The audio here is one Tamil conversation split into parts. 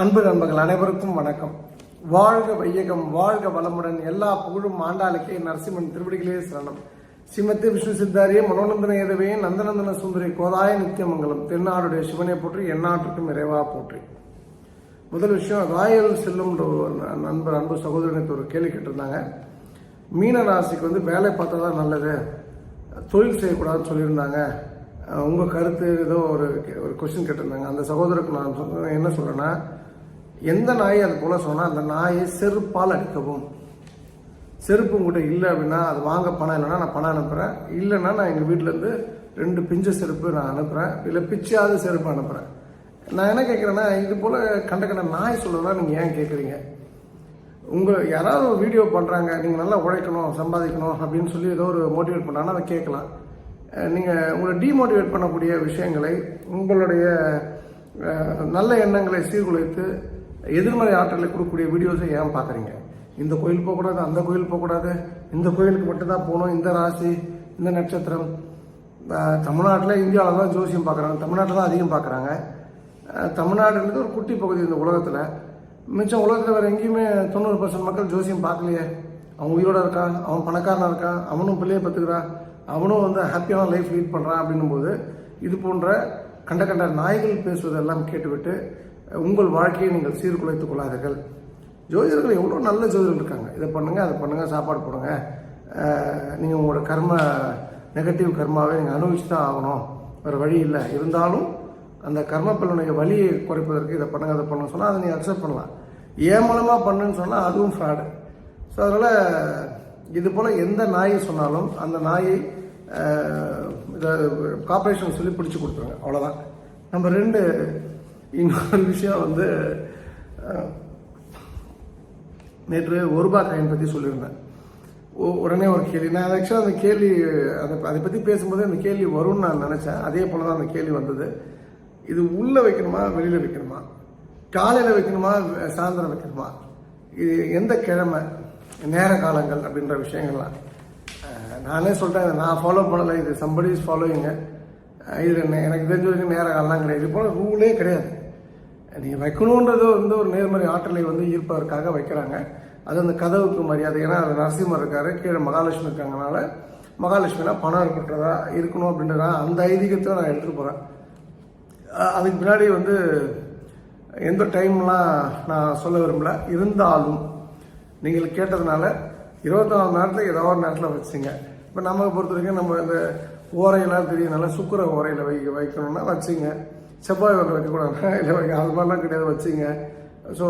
அன்பு நண்பர்கள் அனைவருக்கும் வணக்கம். வாழ்க வையகம் வாழ்க வளமுடன் எல்லா புகழும் ஆண்டாளுக்கே நரசிம்மன் திருவடிகளே சரணம். ஸ்ரீமதி விஷ்ணு சித்தாரிய மனோநந்தன ஏதவே நந்தநந்தன சுந்தரி கோதாய நித்தியமங்கலம் திருநாடுடைய சிவனை போற்றி எந்நாட்டுக்கும் இறைவா போற்றி. முதல் விஷயம் ராயல் செல்லும் நண்பர் அன்பு சகோதரனுக்கு ஒரு கேள்வி கேட்டிருந்தாங்க. மீன ராசிக்கு வந்து வேலை பார்த்தா தான் நல்லது தொழில் செய்யக்கூடாதுன்னு சொல்லியிருந்தாங்க. உங்கள் கருத்து ஏதோ ஒரு ஒரு கொஸ்டின் கேட்டிருந்தாங்க. அந்த சகோதரருக்கு நான் என்ன சொல்கிறேன்னா எந்த நாய் அது போல சொன்னால் அந்த நாயை செருப்பால் அடிக்கவும். செருப்பு உங்கள்கிட்ட இல்லை அப்படின்னா அது வாங்க பணம் இல்லைன்னா நான் பணம் அனுப்புகிறேன் இல்லைன்னா நான் எங்கள் வீட்டிலேருந்து ரெண்டு பிஞ்ச செருப்பு நான் அனுப்புகிறேன் இல்லை பிச்சையாவது செருப்பு அனுப்புகிறேன் நான் என்ன கேட்குறேன்னா இது போல் கண்ட கண்ட நாய் சொல்லுறதா நீங்கள் ஏன் கேட்குறீங்க உங்கள் யாராவது ஒரு வீடியோ பண்ணுறாங்க நீங்கள் நல்லா உழைக்கணும் சம்பாதிக்கணும் அப்படின்னு சொல்லி ஏதோ ஒரு மோட்டிவேட் பண்ணாங்கன்னா அதை கேட்கலாம். நீங்கள் உங்களை டீமோட்டிவேட் பண்ணக்கூடிய விஷயங்களை உங்களுடைய நல்ல எண்ணங்களை சீர்குலைத்து எதிர்மறை ஆற்றலை கொடுக்கக்கூடிய வீடியோஸை ஏன் பார்க்குறீங்க? இந்த கோயில் போகக்கூடாது அந்த கோயில் போகக்கூடாது இந்த கோயிலுக்கு மட்டும்தான் போகணும் இந்த ராசி இந்த நட்சத்திரம். தமிழ்நாட்டில் இந்தியாவில் தான் ஜோசியம் பார்க்குறாங்க தமிழ்நாட்டில் தான் அதிகம் பார்க்குறாங்க. தமிழ்நாடுன்றது ஒரு குட்டி பகுதி இந்த உலகத்தில். மிச்சம் உலகத்தில் வேறு எங்கேயுமே தொண்ணூறு பர்சன்ட் மக்கள் ஜோசியம் பார்க்கலையே. அவன் உயிரோட இருக்கான் அவன் பணக்காரனாக இருக்கான் அவனும் பிள்ளையை பத்துக்கிறான் அவனும் வந்து ஹாப்பியான லைஃப் லீட் பண்ணுறான் அப்படின்னும் போது இது போன்ற கண்ட கண்ட நாய்கள் பேசுவதெல்லாம் கேட்டுவிட்டு உங்கள் வாழ்க்கையை நீங்கள் சீர்குலைத்துக் கொள்ளாதீர்கள். ஜோதிடர்கள் எவ்வளோ நல்ல ஜோதிடர்கள் இருக்காங்க. இதை பண்ணுங்கள் அதை பண்ணுங்கள் சாப்பாடு போடுங்க. நீங்கள் உங்களோட கர்ம நெகட்டிவ் கர்மாவை நீங்கள் அனுபவிச்சு தான் ஆகணும். வேறு வழி இல்லை. இருந்தாலும் அந்த கர்ம பலனுடைய வலியை குறைப்பதற்கு இதை பண்ணுங்க அதை பண்ணுங்க சொன்னால் அதை நீங்கள் அக்செப்ட் பண்ணலாம். ஏன் மூலமாக பண்ணுன்னு சொன்னால் அதுவும் ஃப்ராடு ஸோ அதனால் இது போல் எந்த நாயை சொன்னாலும் அந்த நாயை இதை கார்பரேஷன் சொல்லி பிடிச்சி கொடுத்துருங்க. அவ்வளோதான் நம்ம ரெண்டு இன்னொரு விஷயம் வந்து நேற்று ஒரு ரூபாய் காயின் பற்றி சொல்லியிருந்தேன். உடனே ஒரு கேள்வி. நான் ஆக்சுவலாக அந்த கேள்வி அதை அதை பற்றி பேசும்போது அந்த கேள்வி வரும்னு நான் நினச்சேன். அதே போல தான் அந்த கேள்வி வந்தது. இது உள்ளே வைக்கணுமா வெளியில் வைக்கணுமா? காலையில் வைக்கணுமா சாயந்தரம் வைக்கணுமா? இது எந்த கிழமை நேர காலங்கள் அப்படின்ற விஷயங்கள்லாம். நானே சொல்கிறேன் நான் ஃபாலோ பண்ணலை. இது சம்படி ஃபாலோயிங்க இது என்ன எனக்கு தெரிஞ்ச வரைக்கும் நேர காலம்லாம் கிடையாது. இது போல் ரூலே கிடையாது. நீங்கள் வைக்கணுன்றது வந்து ஒரு நேர்மறை ஆற்றலை வந்து ஈர்ப்பதற்காக வைக்கிறாங்க. அது அந்த கதவுக்கு மரியாதை. ஏன்னா அது நரசிம்மர் இருக்காரு கீழே மகாலட்சுமி இருக்காங்கனால மகாலட்சுமினா பணம் இருக்கின்றதா இருக்கணும் அப்படின்றதா அந்த ஐதீகத்தை நான் எடுத்துகிட்டு போகிறேன் அதுக்கு பின்னாடி வந்து எந்த டைம்லாம் நான் சொல்ல விரும்பல. இருந்தாலும் நீங்கள் கேட்டதுனால இருபத்தி நாலு நேரத்தில் ஏதோ ஒரு நேரத்தில் வச்சுங்க. இப்போ நமக்கு பொறுத்த வரைக்கும் நம்ம இந்த ஓரையெல்லாம் தெரியும் நல்லா சுக்கர ஓரையில் வை வைக்கணும்னா வச்சுங்க. செவ்வாய் வகை வைக்கக்கூடாது. இல்லை வைக்க அது மாதிரிலாம் கிடையாது வச்சுங்க. ஸோ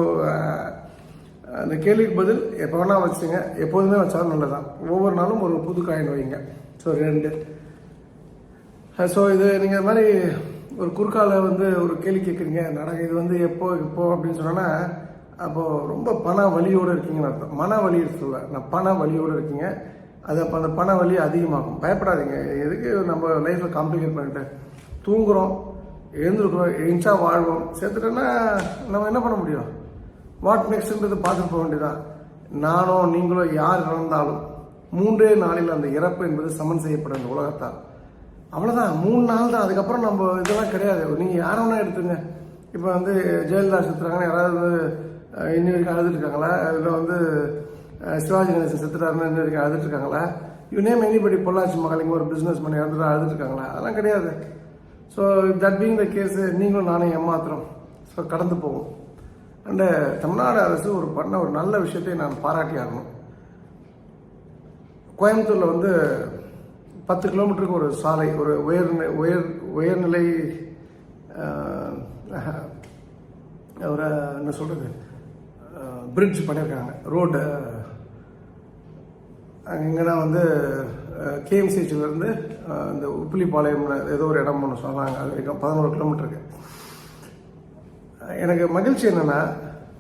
அந்த கேள்விக்கு பதில் எப்போ வேணால் வச்சுங்க. எப்போதுமே வச்சாலும் நல்லதான் ஒவ்வொரு நாளும் ஒரு புது காயின் வைங்க. ஸோ ரெண்டு. ஸோ இது நீங்கள் இது மாதிரி ஒரு குறுக்கால வந்து ஒரு கேள்வி கேட்குறீங்க. நடக்க இது வந்து எப்போ இப்போ அப்படின்னு சொன்னோன்னா அப்போது ரொம்ப பண வலியோடு இருக்கீங்கன்னு அர்த்தம். மன வலி சொல்ல நான் பண வலியோடு இருக்கீங்க. அது அப்போ அந்த பண வலி அதிகமாகும். பயப்படாதீங்க. எதுக்கு நம்ம லைஃப்பில் காம்ப்ளிகேட் பண்ணிட்டு தூங்குகிறோம் எழுந்திருக்கிறோம் எழுந்தா வாழ்வோம். சேர்த்துட்டோன்னா நம்ம என்ன பண்ண முடியும்? வாட் நெக்ஸ்ட்ன்றது பார்த்துட்டு போக வேண்டியதான் நானோ நீங்களோ யார் இறந்தாலும் மூன்றே நாளில் அந்த இறப்பு என்பது சமன் செய்யப்படும் இந்த உலகத்தால். அவ்வளோதான் மூணு நாள் தான். அதுக்கப்புறம் நம்ம இதெல்லாம் கிடையாது. நீங்கள் யாரை வேணா எடுத்துங்க. இப்போ வந்து ஜெயலலிதா செத்துறாங்கன்னா யாராவது வந்து வரைக்கும் அழுதுட்டுருக்காங்களா இல்லை வந்து சிவாஜி கணேசன் செத்துட்டாருன்னு இன்னி வரைக்கும் அழுதுட்டு இருக்காங்களா? யூ நேம் எனிபடி பொள்ளாச்சி மகளிங்க ஒரு பிஸ்னஸ் பண்ணி இறந்துட்டு அழுதுட்டு இருக்காங்களா? அதெல்லாம் கிடையாது. So that being the case நீங்களும் நானும் ஏமாத்திரம் ஸோ கடந்து போவோம். அண்டு தமிழ்நாடு அரசு ஒரு பண்ண ஒரு நல்ல விஷயத்தை நான் பாராட்டி ஆகணும். கோயம்புத்தூரில் வந்து பத்து கிலோமீட்டருக்கு ஒரு சாலை ஒரு உயர் உயர் உயர்நிலை ஒரு என்ன சொல்கிறது பிரிட்ஜ் பண்ணியிருக்காங்க ரோடு இங்கன்னா வந்து கேஎம்சிஹெச்லேருந்து இந்த உப்பிலிப்பாளையம் ஏதோ ஒரு இடம் ஒன்று சொன்னாங்க அது வரைக்கும் பதினோரு கிலோமீட்டருக்கு எனக்கு மகிழ்ச்சி என்னென்னா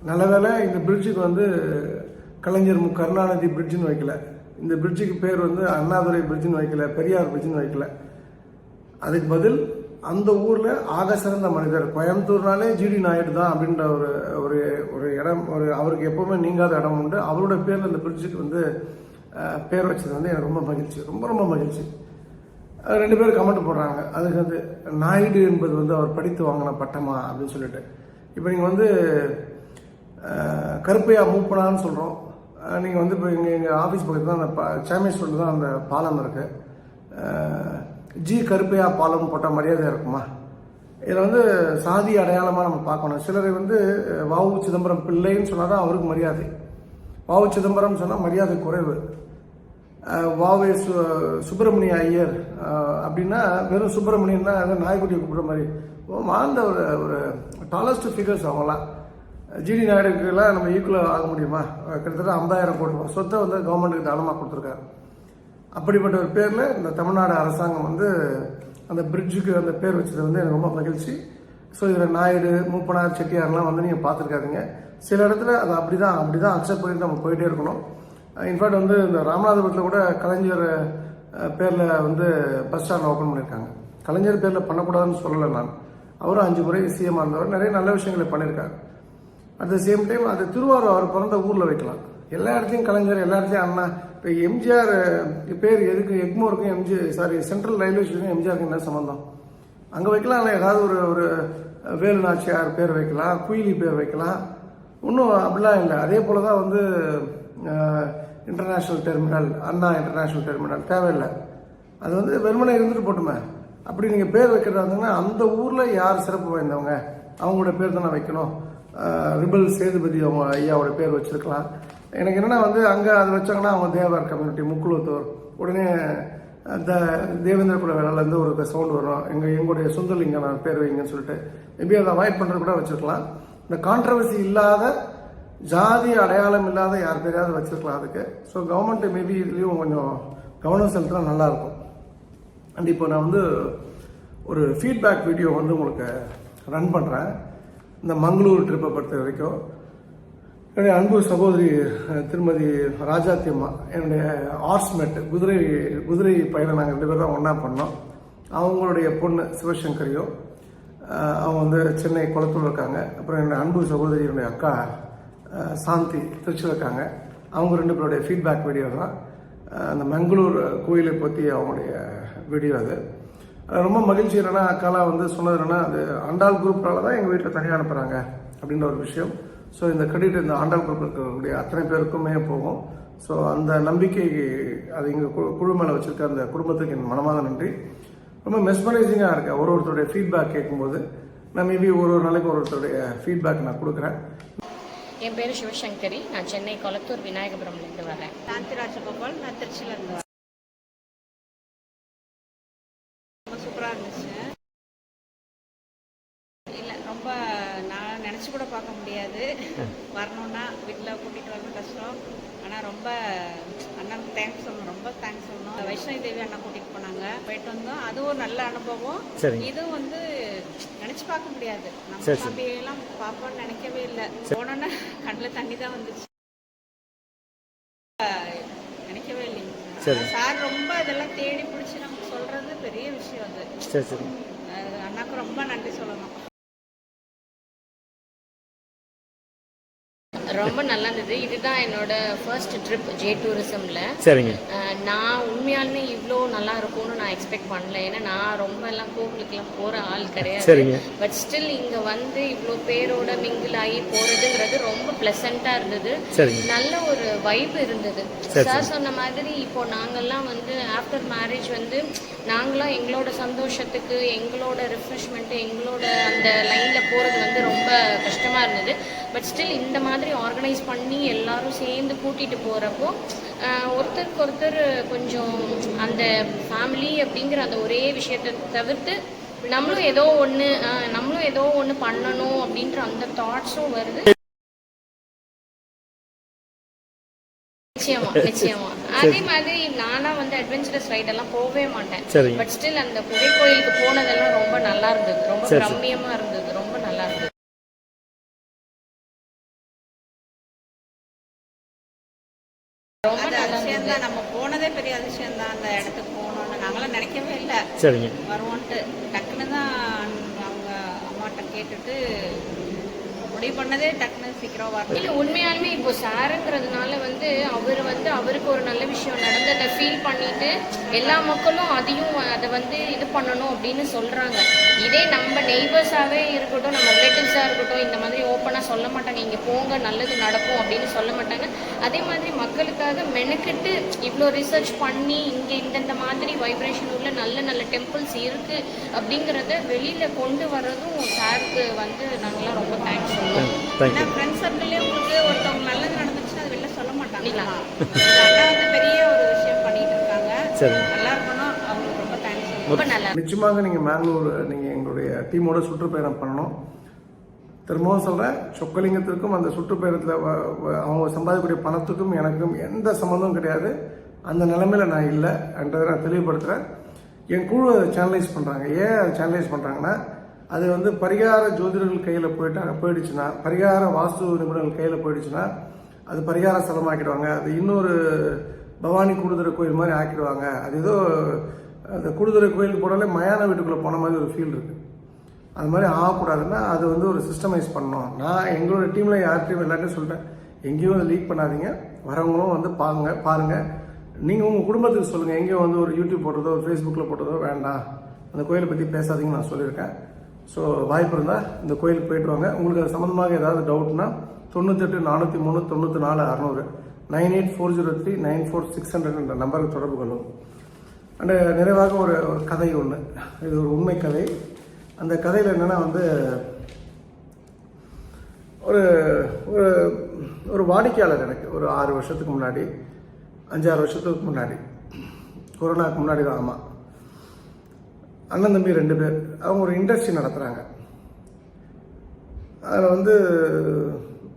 நல்ல வேளை இந்த பிரிட்ஜுக்கு வந்து கலைஞர் மு. கருணாநிதி பிரிட்ஜுன்னு வைக்கல. இந்த பிரிட்ஜுக்கு பேர் வந்து அண்ணாதுரை பிரிட்ஜுன்னு வைக்கல பெரியார் பிரிட்ஜுன்னு வைக்கல. அதுக்கு பதில் அந்த ஊரில் ஆக சிறந்த மனிதர். கோயம்புத்தூர்னாலே ஜிடி நாயுடு தான் அப்படின்ற ஒரு ஒரு ஒரு இடம் ஒரு அவருக்கு எப்போவுமே நீங்காத இடம் உண்டு. அவரோட பேரில் இந்த பிரிட்ஜுக்கு வந்து பேர் வச்சது வந்து எனக்கு ரொம்ப மகிழ்ச்சி. ரொம்ப ரொம்ப மகிழ்ச்சி. ரெண்டு பேரும் கமெண்ட் போடுறாங்க. அதுக்கு வந்து நாயுடு என்பது வந்து அவர் படித்து வாங்கின பட்டமா அப்படின்னு சொல்லிட்டு. இப்போ நீங்கள் வந்து கருப்பையா மூப்பனான்னு சொல்கிறோம் நீங்கள் வந்து இப்போ எங்கள் எங்கள் ஆஃபீஸ் பக்கத்தில் தான் அந்த பா சாமியன் ஸ்டோரில் தான் அந்த பாலம் இருக்குது ஜி கருப்பையா பாலம் போட்டால் மரியாதை இருக்குமா? இதில் வந்து சாதி அடையாளமாக நம்ம பார்க்கணும். சிலரை வந்து வாவு சிதம்பரம் பிள்ளைன்னு சொன்னால் தான் அவருக்கு மரியாதை. வாவு சிதம்பரம் சொன்னால் மரியாதை குறைவு. வாவே சு சுப்பிரமணிய ஐயர். அப்படின்னா வெறும் சுப்பிரமணியன் தான் அது நாய்க்குட்டியை கூப்பிட்ற மாதிரி. ஓ, வாழ்ந்த ஒரு ஒரு டாலஸ்ட் ஃபிகர்ஸ் அவங்களாம் ஜிடி நாயுடுக்கெல்லாம் நம்ம ஈக்குவலாக ஆக முடியுமா? கிட்டத்தட்ட ஐம்பதாயிரம் கோடி சொத்தை வந்து கவர்மெண்ட்டுக்கு தானமாக கொடுத்துருக்காரு. அப்படிப்பட்ட ஒரு பேரில் இந்த தமிழ்நாடு அரசாங்கம் வந்து அந்த பிரிட்ஜுக்கு அந்த பேர் வச்சது வந்து எனக்கு ரொம்ப மகிழ்ச்சி. ஸோ இதில் நாயுடு மூப்பனார் செட்டியார்லாம் வந்து நீங்கள் பார்த்துருக்காதீங்க. சில இடத்துல அது அப்படி தான் அப்படி தான் அக்செப்ட் பண்ணிட்டு நம்ம போயிட்டே இருக்கணும். இன்ஃபேக்ட் வந்து இந்த ராமநாதபுரத்தில் கூட கலைஞர் பேரில் வந்து பஸ் ஸ்டாண்ட் ஓப்பன் பண்ணியிருக்காங்க கலைஞர் பேரில் பண்ணக்கூடாதுன்னு சொல்லலை நான். அவரும் அஞ்சு முறை சிஎம் இருந்தவர். நிறைய நல்ல விஷயங்களை பண்ணியிருக்காரு அட் த சேம் டைம் அது திருவாரூர் அவர் பிறந்த ஊரில் வைக்கலாம். எல்லா இடத்தையும் கலைஞர் எல்லா இடத்தையும் அண்ணா. இப்போ எம்ஜிஆர் பேர் எதுக்கு? எக்மோருக்கும் MG sorry central railway station எம்ஜிஆருக்கு என்ன சம்மந்தம் அங்கே வைக்கலாம் ஏதாவது ஒரு ஒரு வேலு நாச்சியார் பேர் வைக்கலாம் குயிலி பேர் வைக்கலாம். ஒன்றும் அப்படிலாம் இல்லை. அதே போல தான் வந்து international terminal Anna international terminal தேவையில்லை. அது வந்து வெறுமனை இருந்துட்டு போட்டுமே. அப்படி நீங்கள் பேர் வைக்கிறதா அந்த ஊரில் யார் சிறப்பு வாய்ந்தவங்க? அவங்களோட பேர் தானே வைக்கணும். ரிபல் சேதுபதி அவங்க ஐயாவோட பேர் வச்சிருக்கலாம். எனக்கு என்னன்னா வந்து அங்கே அது வச்சாங்கன்னா அவங்க தேவர் கம்யூனிட்டி முக்குளத்தூர் உடனே அந்த தேவேந்திர குல வேலையிலேருந்து ஒரு சவுண்ட் வரும். எங்கள் எங்களுடைய சுந்தரலிங்கம் நான் பேர் வைங்கன்னு சொல்லிட்டு. மேபி அதை அவாய்ட் பண்ணுறது கூட வச்சுருக்கலாம். இந்த கான்ட்ரவர்சி இல்லாத ஜாதி அடையாளம் இல்லாத யார் பேரையாவது வச்சிருக்கலாம் அதுக்கு. ஸோ கவர்மெண்ட் மேபி இதுலேயும் கொஞ்சம் கவனம் செலுத்தினா நல்லாயிருக்கும் அண்ட் இப்போ நான் வந்து ஒரு ஃபீட்பேக் வீடியோ வந்து உங்களுக்கு ரன் பண்ணுறேன் இந்த மங்களூர் ட்ரிப்பை பொறுத்த வரைக்கும். என்னுடைய அன்பு சகோதரி திருமதி ராஜாத்தி அம்மா என்னுடைய ஆர்ஸ்மெட் குதிரை குதிரை பயணம் நாங்கள் ரெண்டு பேரும் தான் ஒன்றா பண்ணோம். அவங்களுடைய பொண்ணு சிவசங்கரியும் அவங்க வந்து சென்னை குளத்தூர் இருக்காங்க. அப்புறம் என்னுடைய அன்பு சகோதரியினுடைய அக்கா சாந்தி திருச்சிருக்காங்க அவங்க ரெண்டு பேருடைய ஃபீட்பேக் வீடியோ தான். அந்த மங்களூர் கோயிலை பற்றி அவங்களுடைய வீடியோ அது. ரொம்ப மகிழ்ச்சி என்னென்னா அக்காலாம் வந்து சொன்னது என்னன்னா அது ஆண்டாள் குரூப்னால தான் எங்கள் வீட்டில் தனியாக அனுப்புகிறாங்க அப்படின்ற ஒரு விஷயம். ஸோ இந்த கிரெடிட் இந்த ஆண்டாள் குரூப் இருக்கக்கூடிய அத்தனை பேருக்குமே போகும். ஸோ அந்த நம்பிக்கை அது எங்கள் குழு மேலே வச்சுருக்க அந்த குடும்பத்துக்கு என் மனமாக நன்றி. ரொம்ப மெஸ்மரைசிங்காக இருக்கேன் ஒரு ஒருத்தருடைய ஃபீட்பேக் கேட்கும்போது நான் மேபி ஒரு ஒரு நாளைக்கு ஒரு ஒருத்தருடைய ஃபீட்பேக் நான் கொடுக்குறேன். என் பேர் சிவசங்கரி. நான் சென்னை கொளத்தூர் விநாயகபுரம்லேருந்து வரேன். சாந்திராஜ் ராஜகோபால் நான் திருச்சியிலேருந்து வரேன் ரொம்ப சூப்பராக இருந்துச்சு இல்லை ரொம்ப நான் நினச்சி கூட பார்க்க முடியாது. வரணும்னா வீட்டில் கூட்டிகிட்டு வரணும் கஷ்டம். ஆனால் ரொம்ப அண்ணனுக்கு தேங்க்ஸ் சொல்லணும். ரொம்ப தேங்க்ஸ் சொல்லணும். வைஷ்ணவி தேவி அண்ணா கூட்டிகிட்டு போனாங்க. போயிட்டு வந்தோம். அது ஒரு நல்ல அனுபவம். சரிங்க. இது வந்து நினச்சி பார்க்க முடியாது. நம்ம. அப்படியெல்லாம் பார்ப்போம்னு நினைக்கவே இல்லை. போனோன்னே கண்ணில் தண்ணி தான் வந்துச்சு. நினைக்கவே இல்லைங்க. சரி. ரொம்ப இதெல்லாம் தேடி பிடிச்சி நமக்கு சொல்றது பெரிய விஷயம் அது. அண்ணாக்கு ரொம்ப நன்றி சொல்லணும். ரொம்ப நல்லா இருந்தது இதுதான் என்னோட ஃபர்ஸ்ட் ட்ரிப் ஜே டூரிசமில் சரிங்க. நான் உண்மையாலுமே இவ்வளோ நல்லா இருக்கும்னு நான் எக்ஸ்பெக்ட் பண்ணல. ஏன்னா நான் ரொம்ப எல்லாம் கோவிலுக்குலாம் போகிற ஆள் கிடையாது. சரிங்க. பட் ஸ்டில் இங்கே வந்து இவ்வளோ பேரோட மிங்கிள் ஆகி போகிறதுங்கிறது ரொம்ப ப்ளசண்ட்டாக இருந்தது. நல்ல ஒரு வைப் இருந்தது. சரி, சொன்ன மாதிரி இப்போ நாங்கெல்லாம் வந்து ஆஃப்டர் மேரேஜ் வந்து நாங்களாம் எங்களோட சந்தோஷத்துக்கு எங்களோட ரெஃப்ரெஷ்மெண்ட்டு எங்களோட அந்த லைனில் போகிறது வந்து ரொம்ப கஷ்டமாக இருந்தது. பட் ஸ்டில் இந்த மாதிரி ஆர்கனைஸ் பண்ணி எல்லாரும் சேர்ந்து கூட்டிகிட்டு போகிறப்போ ஒருத்தருக்கு ஒருத்தர் கொஞ்சம் அந்த ஃபேமிலி அப்படிங்கிற அந்த ஒரே விஷயத்தை தவிர்த்து நம்மளும் ஏதோ ஒன்று நம்மளும் ஏதோ ஒன்று பண்ணணும் அப்படின்ற அந்த தாட்ஸும் வருது. நிச்சயமா நிச்சயமா. அதே மாதிரி நானா வந்து அட்வென்ச்சரஸ் ரைட் எல்லாம் போகவே மாட்டேன். பட் ஸ்டில் அந்த குகை கோயிலுக்கு போனதெல்லாம் ரொம்ப நல்லா இருந்தது. ரொம்ப. ரம்மியமா இருந்தது. ரொம்ப அது நல்லா அதிசயம் இருந்தது தான் நம்ம போனதே பெரிய அதிசயம் தான் அந்த இடத்துக்கு போகணும்னு நாங்களாம் நினைக்கவே இல்லை சரிங்க வருவோன்ட்டு டக்குன்னு தான் அவங்க அம்மாட்ட கேட்டுட்டு முடிவு பண்ணதே டக்குன்னு சீக்கிரம் வரணும் இல்லை உண்மையாலுமே இப்போ சாருங்கிறதுனால வந்து அவர் வந்து அவருக்கு ஒரு நல்ல விஷயம் நடந்ததை ஃபீல் பண்ணிட்டு எல்லா மக்களும் அதையும் அதை வந்து இது பண்ணணும் அப்படின்னு சொல்றாங்க. இதே நம்ம நெய்பர்ஸாகவே இருக்கட்டும் நம்ம ரிலேட்டிவ்ஸாக இருக்கட்டும் இந்த மாதிரி ஓப்பனாக சொல்ல மாட்டாங்க. இங்கே போங்க நல்லது நடக்கும் அப்படின்னு சொல்ல மாட்டாங்க. அதே மாதிரி மக்களுக்காக மெனக்கெட்டு இவ்வளோ ரிசர்ச் பண்ணி இங்கே இந்தந்த மாதிரி வைப்ரேஷன் உள்ள நல்ல நல்ல டெம்பிள்ஸ் இருக்குது அப்படிங்கிறத வெளியில் கொண்டு வர்றதும் சாருக்கு வந்து நாங்களாம் ரொம்ப தேங்க்ஸ் சொல்லுவோம் ஏன்னா ஃப்ரெண்ட்ஸ் சர்க்கிள்லேயே உங்களுக்கு ஒருத்தவங்க நல்லது நடந்துச்சுன்னா அது வெளில சொல்ல மாட்டாங்க. இந்த அண்ணா வந்து பெரிய ஒரு விஷயம் பண்ணிட்டு இருக்காங்க. சரி. நல்லா இருக்கணும். அவங்களுக்கு ரொம்ப தேங்க்ஸ் ரொம்ப நல்லா நிச்சயமாக நீங்கள் மேங்களூர் நீங்கள் எங்களுடைய டீமோட சுற்றுப்பயணம் பண்ணணும். திரும்பவும் சொல்கிறேன் சொக்கலிங்கத்திற்கும் அந்த சுற்றுப்பயணத்தில் அவங்க சம்பாதிக்கக்கூடிய பணத்துக்கும் எனக்கும் எந்த சம்மந்தமும் கிடையாது. அந்த நிலைமையில நான் இல்லை என்றதை நான் தெளிவுபடுத்துகிறேன் என் குழு அதை சேனலைஸ் பண்ணுறாங்க ஏன் அதை சேனலைஸ் பண்ணுறாங்கன்னா அது வந்து பரிகார ஜோதிடர்கள் கையில் போயிட்டாங்க போயிடுச்சுன்னா பரிகார வாஸ்து நிபுணர்கள் கையில் போயிடுச்சுன்னா அது பரிகார ஸ்தலமாக்கிடுவாங்க. அது இன்னொரு பவானி கூடுதுறை கோயில் மாதிரி ஆக்கிடுவாங்க. அது ஏதோ அந்த கூடுதுறை கோயிலுக்கு போனாலே மயான வீட்டுக்குள்ளே போன மாதிரி ஒரு ஃபீல் இருக்குது அது மாதிரி ஆகக்கூடாதுன்னா அது வந்து ஒரு சிஸ்டமைஸ் பண்ணணும். நான் எங்களோட டீமில் யார்கிட்டையும் எல்லாத்தையும் சொல்லிட்டேன் எங்கேயும் அதை லீக் பண்ணாதீங்க. வரவங்களும் வந்து பாருங்க. பாருங்கள் நீங்கள் உங்கள் குடும்பத்துக்கு சொல்லுங்கள் எங்கேயும் வந்து ஒரு யூடியூப் போடுறதோ ஒரு ஃபேஸ்புக்கில் போட்டதோ வேண்டாம். அந்த கோயிலை பற்றி பேசாதீங்கன்னு நான் சொல்லியிருக்கேன். ஸோ வாய்ப்பு இருந்தால் இந்த கோயிலுக்கு போயிட்டு வாங்க. உங்களுக்கு அது சம்மந்தமாக ஏதாவது டவுட்னா தொண்ணூத்தெட்டு நானூற்றி மூணு தொண்ணூற்றி நாலு அறநூறு nine eight four zero three nine four six hundred என்ற நம்பருக்கு தொடர்பு கொள்ளும் அண்டு நிறைவாக ஒரு ஒரு கதை ஒன்று இது ஒரு உண்மை கதை. அந்த கதையில் என்னென்னா வந்து ஒரு ஒரு ஒரு வாடிக்கையாளர் எனக்கு ஒரு ஆறு வருஷத்துக்கு முன்னாடி அஞ்சாறு வருஷத்துக்கு முன்னாடி கொரோனாக்கு முன்னாடி தான் ஆமாம் அண்ணன் தம்பி ரெண்டு பேர். அவங்க ஒரு இண்டஸ்ட்ரி நடத்துகிறாங்க அதில் வந்து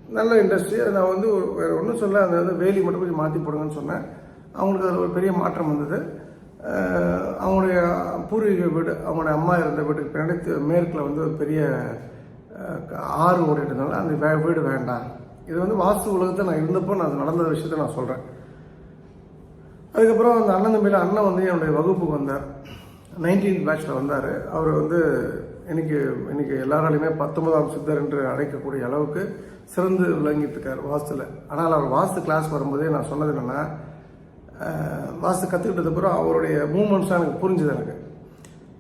நல்ல இண்டஸ்ட்ரி நான் வந்து ஒரு வேறு ஒன்றும் சொல்ல அந்த வந்து வேலி மட்டும் கொஞ்சம் மாற்றி போடுங்கன்னு சொன்னேன். அவங்களுக்கு அதில் ஒரு பெரிய மாற்றம் வந்தது. அவங்களுடைய பூர்வீக வீடு அவங்களுடைய அம்மா இருந்த வீட்டுக்கு பின்னாடி மேற்கில் வந்து ஒரு பெரிய ஆறு ஓடிட்டு இருந்தாலும் அந்த வே- வீடு வேண்டாம். இது வந்து வாஸ்து உலகத்தை நான் இருந்தப்போ நான் அது நடந்த விஷயத்தை நான் சொல்கிறேன் அதுக்கப்புறம் அந்த அண்ணன் தம்பியில் அண்ணன் வந்து என்னுடைய வகுப்புக்கு வந்தார். நைன்டீன் பேட்சில் வந்தார். அவர் வந்து இன்றைக்கி இன்றைக்கி எல்லாராலையுமே பத்தொன்பதாம் சித்தர் என்று அழைக்கக்கூடிய அளவுக்கு சிறந்து விளங்கிட்டுருக்கார் வாஸ்துல. ஆனால் அவர் வாஸ்து கிளாஸ் வரும்போதே நான் சொன்னது என்னென்னா வாஸ்து கற்றுக்கிட்டது அப்புறம் அவருடைய மூமெண்ட்ஸாக எனக்கு புரிஞ்சுது எனக்கு.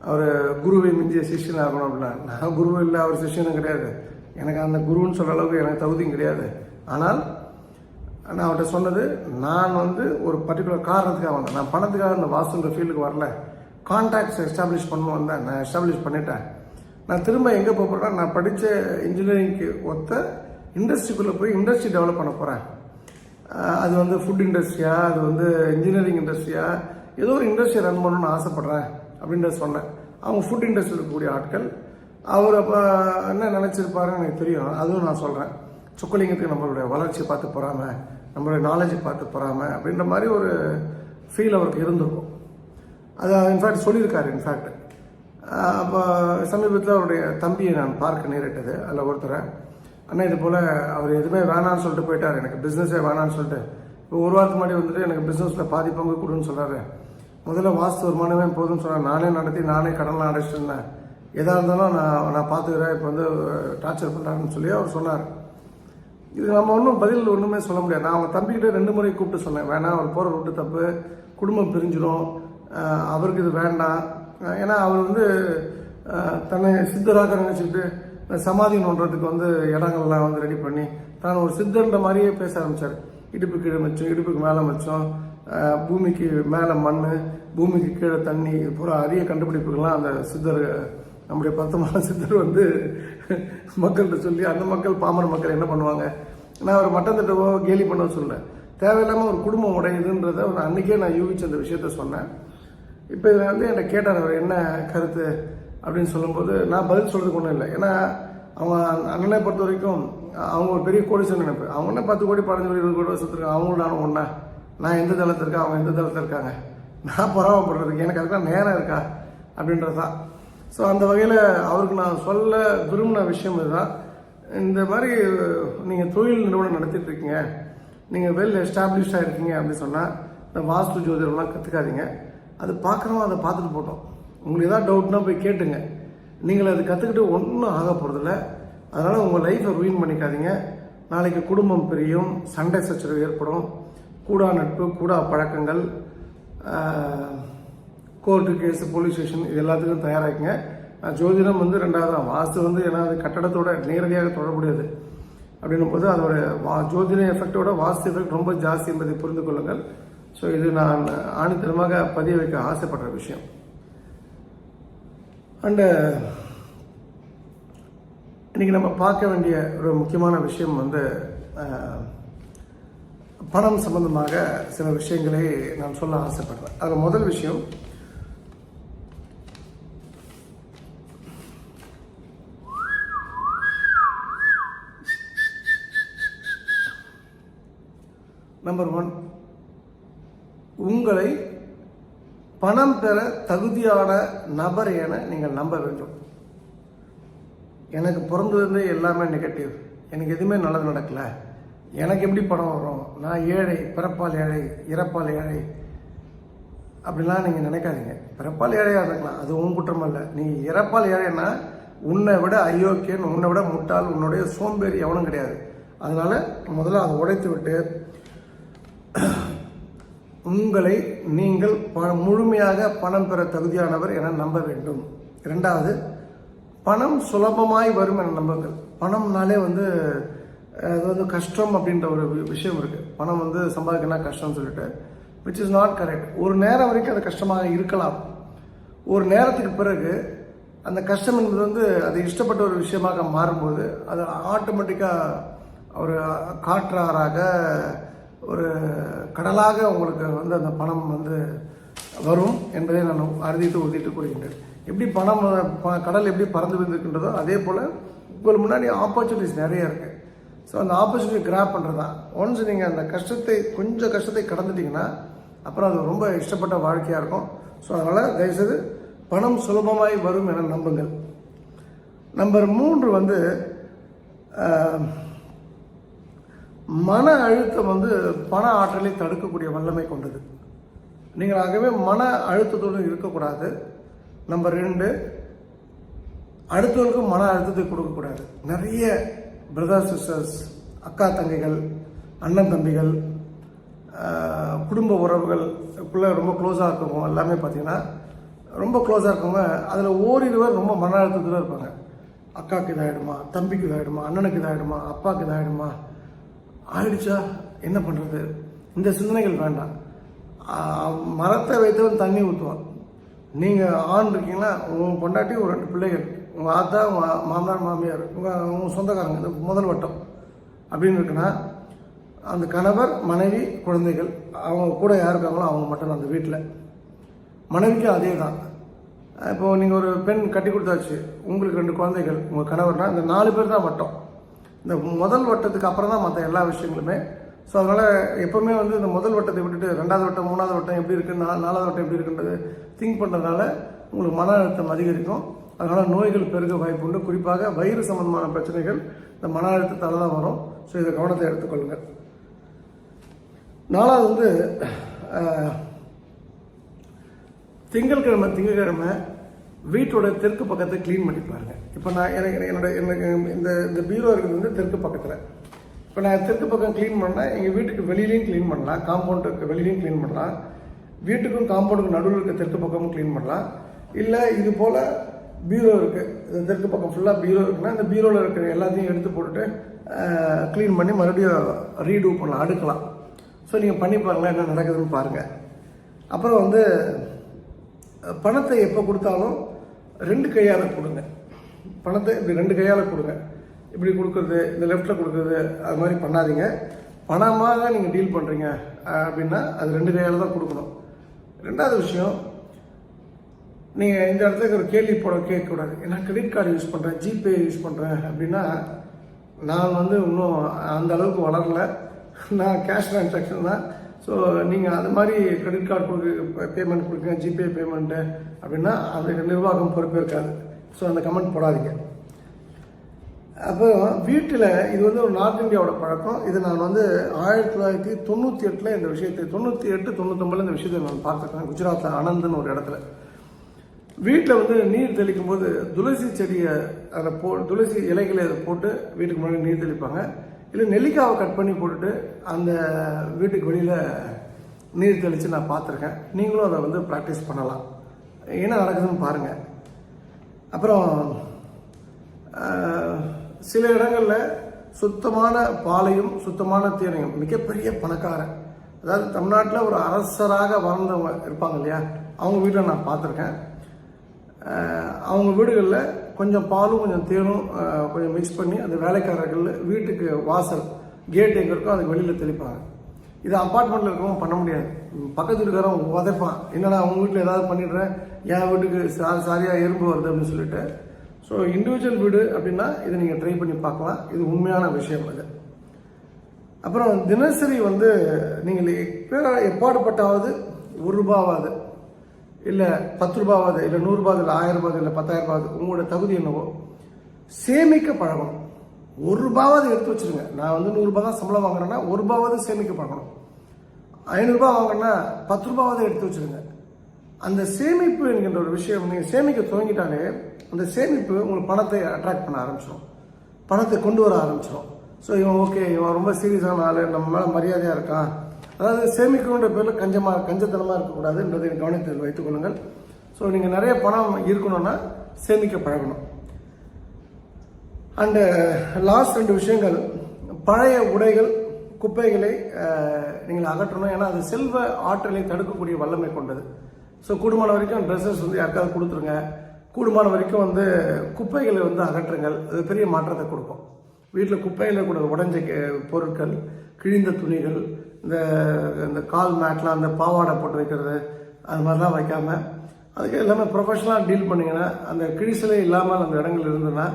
அவர் குருவை மிஞ்சிய சிஷ்யன் ஆகணும் அப்படின்னா நான் குரு இல்லை அவர் சிஷ்யனும் கிடையாது. எனக்கு அந்த குருன்னு சொல்கிற அளவுக்கு எனக்கு தகுதியும் கிடையாது. ஆனால் நான் அவர்கிட்ட சொன்னது நான் வந்து ஒரு பர்டிகுலர் காரணத்துக்காக வந்தேன். நான் பணத்துக்காக அந்த வாஸ்துன்ற ஃபீல்டுக்கு வரல. கான்ட்ராக்ட்ஸ் எஸ்டாப்ளிஷ் பண்ணுவோம் தான் நான் எஸ்டாப்ளிஷ் பண்ணிட்டேன். நான் திரும்ப எங்கே போக போகிறேன்னா நான் படித்த இன்ஜினியரிங்க்கு ஒத்த இண்டஸ்ட்ரிக்குள்ளே போய் இண்டஸ்ட்ரி டெவலப் பண்ண போகிறேன் அது வந்து ஃபுட் இண்டஸ்ட்ரியா அது வந்து இன்ஜினியரிங் இண்டஸ்ட்ரியா ஏதோ ஒரு இண்டஸ்ட்ரி ரன் பண்ணணும்னு ஆசைப்பட்றேன் அப்படின்ற சொன்னேன். அவங்க ஃபுட் இண்டஸ்ட்ரியில் இருக்கக்கூடிய ஆட்கள் அவர் அப்போ என்ன நினச்சிருப்பாருன்னு எனக்கு தெரியும். அதுவும் நான் சொல்கிறேன் சொக்கலிங்கத்துக்கு நம்மளுடைய வளர்ச்சி பார்த்து போகிறாம நம்மளுடைய நாலேஜை பார்த்து போகிறாம அப்படின்ற மாதிரி ஒரு ஃபீல் அவருக்கு இருந்திருக்கும். அதை இன்ஃபேக்ட் சொல்லியிருக்காரு இன்ஃபேக்ட் அப்போ சமீபத்தில் அவருடைய தம்பியை நான் பார்க்க நேரிட்டது அதில் ஒருத்தரை. அண்ணா இது போல் அவர் எதுவுமே வேணான்னு சொல்லிட்டு போயிட்டார். எனக்கு பிஸ்னஸே வேணான்னு சொல்லிட்டு. இப்போ ஒரு வாரத்துக்கு முன்னாடி வந்துட்டு எனக்கு பிஸ்னஸில் பாதி பங்கு கொடுன்னு சொல்கிறாரு முதல்ல வாஸ்து வருமானமே போதும்னு சொன்னார். நானே நடத்தி நானே கடன்லாம் அடைச்சிட்டு இருந்தேன். எதாக இருந்தாலும் நான் நான் பார்த்துக்கிறேன். இப்போ வந்து டார்ச்சர் பண்ணுறாருன்னு சொல்லி அவர் சொன்னார். இது நம்ம ஒன்றும் பதில் ஒன்றுமே சொல்ல முடியாது. நான் அவன் தம்பிக்கிட்ட ரெண்டு முறை கூப்பிட்டு சொன்னேன். வேணாம் அவர் போகிற ரூட்டு தப்பு. குடும்பம் பிரிஞ்சிடும். அவருக்கு இது வேண்டாம் ஏன்னா அவர் வந்து தன்னை சித்தராக நினச்சிட்டு சமாதி நோண்டுறதுக்கு வந்து இடங்கள்லாம் வந்து ரெடி பண்ணி தான் ஒரு சித்தன்ற மாதிரியே பேச ஆரம்பித்தார் இடுப்பு கீழே மச்சம் இடுப்புக்கு மேலே மச்சம் பூமிக்கு மேலே மண் பூமிக்கு கீழே தண்ணி இது பூரா அரிய கண்டுபிடிப்புகள்லாம் அந்த சித்தர் நம்முடைய பத்தமான சித்தர் வந்து மக்கள்கிட்ட சொல்லி அந்த மக்கள் பாமர மக்கள் என்ன பண்ணுவாங்க? நான் ஒரு மட்டத்திட்டவோ கேலி பண்ண சொல்லலை. தேவையில்லாமல் ஒரு குடும்பம் உடையுதுன்றத ஒரு அன்றைக்கே நான் யூகிச்ச அந்த விஷயத்த சொன்னேன். இப்போ இதில் வந்து என்னை கேட்டார் அவர் என்ன கருத்து அப்படின்னு சொல்லும்போது நான் பதில் சொல்கிறதுக்கு ஒன்றும் இல்லை. ஏன்னா அவங்க அண்ணனை பொறுத்த வரைக்கும் அவங்க ஒரு பெரிய கோடிசன் நினைப்பு. அவங்க என்ன பத்து கோடி பதினஞ்சு கோடி இருபது கோடி வருஷத்துக்கு அவங்களும் நானும் ஒன்றா நான் எந்த தளத்தில் இருக்கேன் அவங்க எந்த தளத்தில் இருக்காங்க. நான் பராமப்படுறதுக்கு எனக்கு அதுக்கெல்லாம் நேரம் இருக்கா? அப்படின்றது தான் ஸோ அந்த வகையில் அவருக்கு நான் சொல்ல விரும்பின விஷயம் இதுதான். இந்த மாதிரி நீங்கள் தொழில் நிறுவனம் நடத்திட்டு இருக்கீங்க. நீங்கள் வெல் எஸ்டாப்ளிஷ்டாக இருக்கீங்க அப்படின்னு சொன்னால் இந்த வாஸ்து ஜோதிடம்லாம் கற்றுக்காதீங்க அது பார்க்குறவங்க அதை பார்த்துட்டு போட்டோம். உங்களுக்கு ஏதாவது டவுட்னா போய் கேட்டுங்க. நீங்கள் அது கற்றுக்கிட்டு ஒன்றும் ஆக போகிறதில்ல அதனால் உங்கள் லைஃப்பை ruin பண்ணிக்காதீங்க. நாளைக்கு குடும்பம் பிரியும் சண்டை சச்சரவு ஏற்படும். கூடா நட்பு கூடா பழக்கங்கள் கோர்ட்டு கேஸ் போலீஸ் ஸ்டேஷன் இது எல்லாத்துக்கும் தயாராகிங்க ஜோதிடம் வந்து ரெண்டாவது தான் வாஸ்து வந்து ஏன்னா அது கட்டடத்தோட நேரடியாக தொடர்புடையது. அப்படின்னும் போது அதோட வா ஜோதிட எஃபெக்டோட வாஸ்து எஃபெக்ட் ரொம்ப ஜாஸ்தி என்பதை புரிந்து கொள்ளுங்கள். ஸோ இது நான் ஆணித்தனமாக பதிய வைக்க ஆசைப்படுற விஷயம். அண்டு uh, இன்னைக்கு நம்ம பார்க்க வேண்டிய ஒரு முக்கியமான விஷயம் வந்து uh, பணம் சம்பந்தமாக சில விஷயங்களை நான் சொல்ல ஆசைப்படுறேன். அதில் முதல் விஷயம் நம்பர் ஒன் உங்களை பணம் பெற தகுதியான நபர் என நீங்கள் நம்ப வேண்டும். எனக்கு பிறந்ததுலேருந்தே எல்லாமே நெகட்டிவ் எனக்கு எதுவுமே நல்லது நடக்கல. எனக்கு எப்படி பணம் வரும்? நான் ஏழை பிறப்பால் ஏழை இறப்பால் ஏழை. அப்படிலாம் நீங்கள் நினைக்காதீங்க. பிறப்பால் ஏழையாக இருக்கலாம் அது உன் குற்றம் அல்ல. நீங்கள் இறப்பால் ஏழைன்னா உன்னை விட அயோக்கியன் உன்னை விட முட்டாள் உன்னுடைய சோம்பேறி எவனும் கிடையாது. அதனால் முதல்ல அதை உடைத்து விட்டு உங்களை நீங்கள் பணம் முழுமையாக பணம் பெற தகுதியானவர் என நம்ப வேண்டும். இரண்டாவது பணம் சுலபமாய் வரும் என நம்புங்கள். பணம்னாலே வந்து அது வந்து கஷ்டம் அப்படின்ற ஒரு விஷயம் இருக்குது பணம் வந்து சம்பாதிக்கணும் கஷ்டம்னு சொல்லிட்டு விச் இஸ் நாட் கரெக்ட் ஒரு நேரம் வரைக்கும் அது கஷ்டமாக இருக்கலாம். ஒரு நேரத்துக்கு பிறகு அந்த கஷ்டம் என்பது வந்து அது இஷ்டப்பட்ட ஒரு விஷயமாக மாறும்போது அது ஆட்டோமேட்டிக்காக ஒரு காற்றாறாக ஒரு கடலாக உங்களுக்கு வந்து அந்த பணம் வந்து வரும் என்பதை நான் அறுதிட்டு உறுதிட்டு கூறுகின்றேன். எப்படி பணம் ப- கடல் எப்படி பறந்து வந்திருக்கின்றதோ அதே போல் உங்களுக்கு முன்னாடி ஆப்பர்ச்சுனிட்டிஸ் நிறைய இருக்குது ஸோ அந்த ஆப்பர்ச்சுனிட்டி கிராப் பண்ணுறது தான் ஒன்ஸ் நீங்கள் அந்த கஷ்டத்தை கொஞ்சம் கஷ்டத்தை கடந்துட்டிங்கன்னா அப்புறம் அது ரொம்ப இஷ்டப்பட்ட வாழ்க்கையாக இருக்கும். ஸோ அதனால் தயவுசெய்து பணம் சுலபமாய் வரும் என நம்புங்கள். நம்பர் மூன்று வந்து மன அழுத்தம் வந்து பண ஆற்றலை தடுக்கக்கூடிய வல்லமை கொண்டது. நீங்கள் ஆகவே மன அழுத்தத்தோடு இருக்கக்கூடாது. நம்பர் ரெண்டு அடுத்தவர்களுக்கும் மன அழுத்தத்தை கொடுக்கக்கூடாது. நிறைய பிரதர் சிஸ்டர்ஸ் அக்கா தங்கைகள் அண்ணன் தம்பிகள் குடும்ப குடும்ப உறவுகளுக்குள்ளே ரொம்ப க்ளோஸாக இருக்கவங்க எல்லாமே பார்த்தீங்கன்னா ரொம்ப க்ளோஸாக இருக்கவங்க அதில் ஓரிருவர் ரொம்ப மன அழுத்தத்தில் இருப்பாங்க. அக்காவுக்கு இதாகிடுமா தம்பிக்கு இதாகிடுமா அண்ணனுக்கு இதாகிடுமா அப்பாவுக்கு இதாகிடுமா ஆயிடுச்சா? என்ன பண்ணுறது இந்த சிந்தனைகள் வேண்டாம். மரத்தை வைத்தவன் தண்ணி ஊற்றுவான் நீங்கள் ஆண் இருக்கீங்கன்னா உங்கள் பொண்டாட்டி ஒரு ரெண்டு பிள்ளைகள். உங்கள் ஆத்தா உங்கள் மாமனார் மாமியார் உங்கள் உங்கள் சொந்தக்காரங்க இந்த முதல் வட்டம். அப்படின்னு இருக்குன்னா அந்த கணவர் மனைவி குழந்தைகள் அவங்க கூட யார் இருக்காங்களோ அவங்க மட்டும் அந்த வீட்டில் மனைவிக்கும் அதே தான் இப்போது நீங்கள் ஒரு பெண் கட்டி கொடுத்தாச்சு. உங்களுக்கு ரெண்டு குழந்தைகள் உங்கள் கணவர்னால் இந்த நாலு பேர் தான் வட்டம். இந்த முதல் வட்டத்துக்கு அப்புறம் தான் மற்ற எல்லா விஷயங்களுமே. ஸோ அதனால் எப்போவுமே வந்து இந்த முதல் வட்டத்தை விட்டுட்டு ரெண்டாவது வட்டம் மூணாவது வட்டம் எப்படி இருக்குது நா நாலாவது வட்டம் எப்படி இருக்குன்றது திங்க் பண்ணுறதுனால உங்களுக்கு மன அழுத்தம் அதிகரிக்கும். அதனால் நோய்கள் பெருக வாய்ப்பு உண்டு. குறிப்பாக வயிறு சம்பந்தமான பிரச்சனைகள் இந்த மன அழுத்தத்தால் தான் வரும். ஸோ இதை கவனத்தை எடுத்துக்கொள்ளுங்கள் நாலாவது வந்து அஹ், திங்கட்கிழமை திங்கட்கிழமை வீட்டோட தெற்கு பக்கத்தை க்ளீன் பண்ணி பாருங்க. இப்போ நான் எனக்கு என்னோட எனக்கு இந்த இந்த பீரோ இருக்குது வந்து தெற்கு பக்கத்தில். இப்போ நான் தெற்கு பக்கம் க்ளீன் பண்ணால் எங்கள் வீட்டுக்கு வெளியிலையும் க்ளீன் பண்ணலாம். காம்பவுண்டுக்கு வெளியிலையும் க்ளீன் பண்ணலாம். வீட்டுக்கும் காம்பவுண்டுக்கு நடுவில் இருக்க தெற்கு பக்கமும் க்ளீன் பண்ணலாம். இல்லை இது போல் பீரோ இருக்குது இந்த தெற்கு பக்கம் ஃபுல்லாக பீரோ இருக்குன்னா இந்த பீரோவில் இருக்கிற எல்லாத்தையும் எடுத்து போட்டுட்டு க்ளீன் பண்ணி மறுபடியும் ரீடூ பண்ணலாம் அடுக்கலாம். ஸோ நீங்கள் பண்ணி பாருங்களேன் என்ன நடக்குதுன்னு பாருங்கள் அப்புறம் வந்து பணத்தை எப்போ கொடுத்தாலும் ரெண்டு கையால் கொடுங்க. பணத்தை இப்படி ரெண்டு கையால் கொடுங்க. இப்படி கொடுக்குறது இந்த லெஃப்ட்டில் கொடுக்குறது அது மாதிரி பண்ணாதீங்க. பணமாக நீங்கள் டீல் பண்ணுறீங்க அப்படின்னா அது ரெண்டு கையால் தான் கொடுக்கணும். ரெண்டாவது விஷயம் நீங்கள் இந்த இடத்துக்கு ஒரு கேள்வி போட கேட்கக்கூடாது. ஏன்னா கிரெடிட் கார்டு யூஸ் பண்ணுறேன் ஜிபே யூஸ் பண்ணுறேன் அப்படின்னா நான் வந்து இன்னும் அந்த அளவுக்கு வளரல. நான் கேஷ் ட்ரான்சாக்ஷன் தான். ஸோ நீங்கள் அது மாதிரி கிரெடிட் கார்டு கொடுக்க பேமெண்ட் கொடுக்குங்க ஜிபே பேமெண்ட்டு அப்படின்னா அது நிர்வாகம் பொறுப்பேற்காது. ஸோ அந்த கமெண்ட் போடாதீங்க. அப்புறம் வீட்டில் இது வந்து ஒரு நார்த் இந்தியாவோட பழக்கம். இது நான் வந்து ஆயிரத்தி தொள்ளாயிரத்தி தொண்ணூற்றி எட்டில் இந்த விஷயத்தை தொண்ணூற்றி எட்டு தொண்ணூத்தொம்பதில் இந்த விஷயத்தை நான் பார்த்துருக்கேன். குஜராத்தில் அனந்தன் ஒரு இடத்துல. வீட்டில் வந்து நீர் தெளிக்கும் போது துளசி செடியை அதில் போ துளசி இலைகளை அதை போட்டு வீட்டுக்கு முன்னாடி நீர் தெளிப்பாங்க. இல்லை நெல்லிக்காவை கட் பண்ணி போட்டுட்டு அந்த வீட்டுக்கு வெளியில் நீர் தெளித்து நான் பார்த்துருக்கேன். நீங்களும் அதை வந்து ப்ராக்டிஸ் பண்ணலாம். என்ன நடக்குதுன்னு பாருங்கள் அப்புறம் சில இடங்களில் சுத்தமான பாலையும் சுத்தமான தேனையும் மிகப்பெரிய பணக்காரன். அதாவது தமிழ்நாட்டில் ஒரு அரசராக வாழ்ந்தவங்க இருப்பாங்க இல்லையா? அவங்க வீட்டில் நான் பார்த்துருக்கேன். அவங்க வீடுகளில் கொஞ்சம் பாலும் கொஞ்சம் தேனும் கொஞ்சம் மிக்ஸ் பண்ணி அந்த வேலைக்காரர்கள் வீட்டுக்கு வாசல் கேட் எங்கே இருக்கோ அதுக்கு வெளியில் தெளிப்பாங்க. இது அப்பார்ட்மெண்ட்டில் இருக்கவும் பண்ண முடியாது. பக்கத்து வீட்டுக்காரன் உதைப்பான். என்னடா அவங்க வீட்டில் ஏதாவது பண்ணிடுறேன் என் வீட்டுக்கு சா சாரியாக எறும்பு வருது அப்படின்னு சொல்லிட்டு. ஸோ இண்டிவிஜுவல் வீடு அப்படின்னா இதை நீங்கள் ட்ரை பண்ணி பார்க்கலாம். இது உண்மையான விஷயம் அது. அப்புறம் தினசரி வந்து நீங்கள் எப்ப- எப்பாடுபட்டாவது ஒரு ரூபாவாது இல்லை பத்து ரூபாவாது இல்லை நூறுரூபாது இல்லை ஆயிரம் ரூபாய் இல்லை பத்தாயிரம் உங்களோட தகுதி என்னவோ சேமிக்க பழகணும். ஒரு ரூபாவது எடுத்து வச்சிருங்க. நான் வந்து நூறுரூபா தான் சம்பளம் வாங்குறேன்னா ஒரு ரூபாவது சேமிக்க பழகணும். ஐநூறுரூபா வாங்கினா பத்து ரூபாவது எடுத்து வச்சுருங்க. அந்த சேமிப்பு என்கின்ற ஒரு விஷயம் நீங்கள் சேமிக்க துவங்கிட்டாலே அந்த சேமிப்பு உங்களுக்கு பணத்தை அட்ராக்ட் பண்ண ஆரம்பிச்சிடும் பணத்தை கொண்டு வர ஆரம்பிச்சிடும் ஸோ இவன் ஓகே இவன் ரொம்ப சீரியஸான ஆள் நம்ம மேலே மரியாதையாக இருக்கான். அதாவது சேமிக்கணுன்ற பேரில் கஞ்சமாக கஞ்சத்தனமாக இருக்கக்கூடாதுன்றதை கவனத்தில் வைத்துக்கொள்ளுங்கள் ஸோ நீங்கள் நிறைய பணம் இருக்கணும்னா சேமிக்க பழகணும். அண்டு லாஸ்ட் uh, ரெண்டு விஷயங்கள் பழைய உடைகள் குப்பைகளை uh, நீங்கள் அகற்றணும். ஏன்னா அது செல்வ ஆற்றலை தடுக்கக்கூடிய வல்லமை கொண்டது. ஸோ கூடுமான வரைக்கும் ட்ரெஸ்ஸஸ் வந்து யாருக்காவது கொடுத்துருங்க. கூடுமான வரைக்கும் வந்து குப்பைகளை வந்து அகற்றுங்கள். அது பெரிய மாற்றத்தை கொடுக்கும். வீட்டில் குப்பையில் கூட உடஞ்ச கே- பொருட்கள் கிழிந்த துணிகள் இந்த இந்த கால் மேட்லாம் அந்த பாவாடை போட்டு வைக்கிறது அது மாதிரிலாம் வைக்காமல் அதுக்கு எல்லாமே ப்ரொஃபஷனலாக டீல் பண்ணிங்கன்னா அந்த கிழிசலே இல்லாமல் அந்த இடங்கள் இருந்ததுன்னா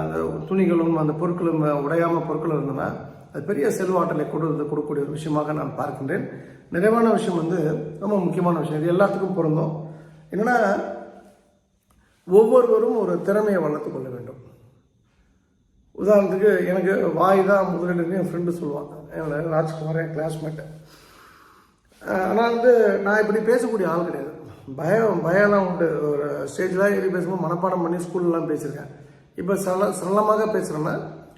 அந்த துணிகளும் அந்த பொருட்களும் உடையாமல் பொருட்களும் இருந்ததுன்னா அது பெரிய செல்வாட்டலை கொண்டு வந்து கொடுக்கக்கூடிய ஒரு விஷயமாக நான் பார்க்கின்றேன். நிறைவான விஷயம் வந்து ரொம்ப முக்கியமான விஷயம். இது எல்லாத்துக்கும் பொருந்தும். என்னென்னா ஒவ்வொருவரும் ஒரு திறமையை வளர்த்துக்கொள்ள வேண்டும். உதாரணத்துக்கு எனக்கு வாய் தான் முதலிடன்னு என் ஃப்ரெண்டு சொல்லுவான் என்னோட ராஜ்குமார் என் கிளாஸ்மேட்டு ஆனால் வந்து நான் இப்படி பேசக்கூடிய ஆள் கிடையாது. பயம் பயம்லாம் உண்டு. ஒரு ஸ்டேஜில் ஏறி பேசும்போது மனப்பாடம் பண்ணி ஸ்கூல்லலாம் பேசியிருக்கேன். இப்போ சரள சரளமாக பேசுகிறேன்னா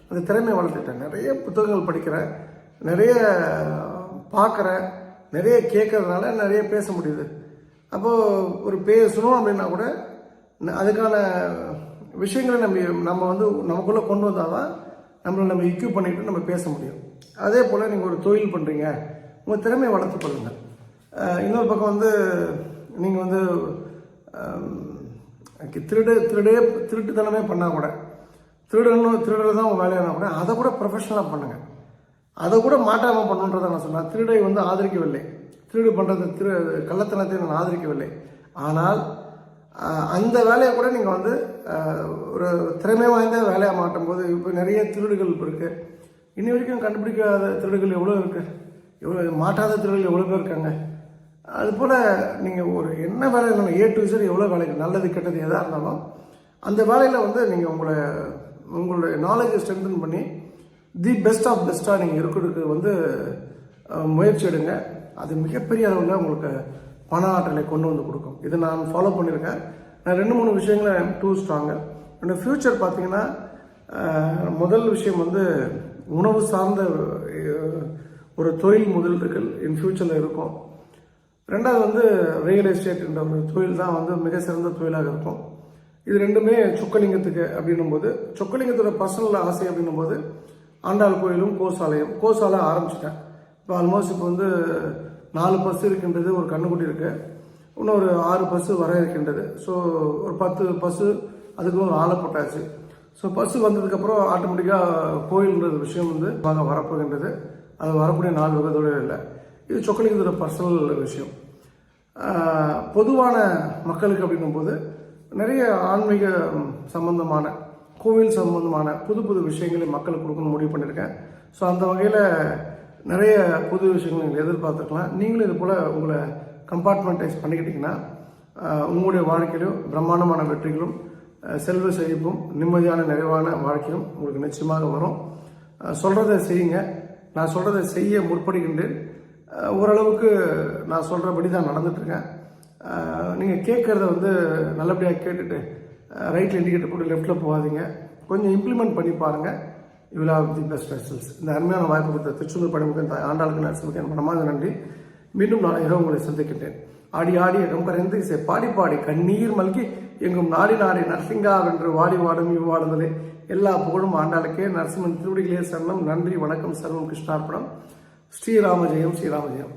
அந்த திறமையை வளர்த்துட்டேன் நிறைய புத்தகங்கள் படிக்கிறேன். நிறைய பார்க்குறேன். நிறைய கேட்கறதுனால நிறைய பேச முடியுது. அப்போது ஒரு பேசணும் அப்படின்னா கூட அதுக்கான விஷயங்களை நம்ம நம்ம வந்து நமக்குள்ளே கொண்டு வந்தால் தான் நம்மளை நம்ம இக்யூப் பண்ணிட்டு நம்ம பேச முடியும். அதே போல் நீங்கள் ஒரு தொழில் பண்ணுறீங்க உங்கள் திறமையை வளர்த்துக் கொள்ளுங்கள். இன்னொரு பக்கம் வந்து நீங்கள் வந்து திருடு திருடே திருட்டுத்தனமே பண்ணால் கூட திருடணும் திருடுறது தான் உங்கள் வேலையானா கூட அதை கூட ப்ரொஃபஷனலாக பண்ணுங்கள் அதை கூட மாற்றாமல் பண்ணுன்றதை நான் சொன்னேன். திருடை வந்து ஆதரிக்கவில்லை. திருடு பண்ணுறது திரு கள்ளத்தனத்தை நான் ஆதரிக்கவில்லை. ஆனால் அந்த வேலையை கூட நீங்கள் வந்து ஒரு திறமை வாய்ந்த வேலையாக மாட்டும் போது இப்போ நிறைய திருடுகள் இப்போ இருக்குது இன்னி வரைக்கும் கண்டுபிடிக்காத திருடுகள் எவ்வளோ இருக்குது எவ்வளோ மாட்டாத திருடுகள் எவ்வளோ பேர் இருக்காங்க? அதுபோல் நீங்கள் ஒரு என்ன வேலை இருந்தாலும் ஏ டு இசட் எவ்வளோ வேலைக்கு நல்லது கெட்டது எதாக இருந்தாலும் அந்த வேலையில் வந்து நீங்கள் உங்களை உங்களுடைய நாலேஜை ஸ்ட்ரென்தன் பண்ணி தி பெஸ்ட் ஆஃப் பெஸ்ட்டாக நீங்கள் இருக்கிறதுக்கு வந்து முயற்சி எடுங்க. அது மிகப்பெரிய அளவில் உங்களுக்கு பண ஆற்றலை கொண்டு வந்து கொடுக்கும். இதை நான் ஃபாலோ பண்ணியிருக்கேன். நான் ரெண்டு மூணு விஷயங்களை டூ ஸ்ட்ராங்கு என்னோடய ஃப்யூச்சர் பார்த்தீங்கன்னா முதல் விஷயம் வந்து உணவு சார்ந்த ஒரு தொழில் முதலீடுகள் இன் ஃப்யூச்சரில் இருக்கும். ரெண்டாவது வந்து ரியல் எஸ்டேட் என்ற ஒரு தொழில் தான் வந்து மிக சிறந்த தொழிலாக இருக்கும். இது ரெண்டுமே சொக்கலிங்கத்துக்கு அப்படின்னும் போது சொக்கலிங்கத்தோட பர்சனல் ஆசை அப்படின்னும் போது ஆண்டாள் கோயிலும் கோசாலையும் கோசாலை ஆரம்பிச்சிட்டேன். இப்போ ஆல்மோஸ்ட் இப்போ வந்து நாலு பஸ் இருக்கின்றது ஒரு கண்ணுக்குட்டி இருக்குது இன்னும் ஒரு ஆறு பஸ்ஸு வர இருக்கின்றது. ஸோ ஒரு பத்து பஸ்ஸு அதுக்கும் ஆளப்பட்டாச்சு ஆளை போட்டாச்சு. ஸோ பஸ்ஸு வந்ததுக்கப்புறம் ஆட்டோமேட்டிக்காக கோயிலுன்ற விஷயம் வந்து வாங்க வரப்போகின்றது. அது வரக்கூடிய நாள் வெகு இல்லை. இது சொக்கலிங்கத்தோட பர்சனல் விஷயம். பொதுவான மக்களுக்கு அப்படிங்கும்போது நிறைய ஆன்மீக சம்பந்தமான கோவில் சம்பந்தமான புது புது விஷயங்களை மக்களுக்கு கொடுக்கணும் முடிவு பண்ணியிருக்கேன். ஸோ அந்த வகையில் நிறைய புது விஷயங்கள் நீங்கள் எதிர்பார்த்துக்கலாம் நீங்களும் இது போல் உங்களை கம்பார்ட்மெண்டைஸ் பண்ணிக்கிட்டிங்கன்னா உங்களுடைய வாழ்க்கையிலும் பிரம்மாண்டமான வெற்றிகளும் செல்வ செழிப்பும் நிம்மதியான நிறைவான வாழ்க்கையும் உங்களுக்கு நிச்சயமாக வரும். சொல்கிறத செய்யுங்க. நான் சொல்கிறத செய்ய முற்படுகின்றேன். ஓரளவுக்கு நான் சொல்கிறபடி தான் நடந்துட்டு இருக்கேன். நீங்கள் கேட்குறத வந்து நல்லபடியாக கேட்டுட்டு ரைட்டில் இண்டிகேட்டர் போட்டு லெஃப்ட்டில் போகாதீங்க. கொஞ்சம் இம்ப்ளிமெண்ட் பண்ணி பாருங்கள் இவ்வளோ வில் தி பெஸ்ட் ரிசல்ட்ஸ் இந்த அருமையான வாய்ப்பு கொடுத்த திருச்செந்தூர் பணிமுகன் ஆண்டாளுக்கு நரசிம்மக்கு என் நன்றி. மீண்டும் நான் இரவு உங்களை சந்திக்கின்றேன். ஆடி ஆடி கம்பரைந்து இசை பாடி பாடி கண்ணீர் மல்கி எங்கும் நாடி நாடி நரசிங்கா வென்று வாடி வாடும் இவ்வாடுதலே எல்லா புகழும் ஆண்டாளுக்கே. நரசிம்மன் திருவடிகளே சரணம். நன்றி வணக்கம் சர்வம் கிருஷ்ணார்ப்பணம் ஸ்ரீராமஜெயம் ஸ்ரீராமஜெயம்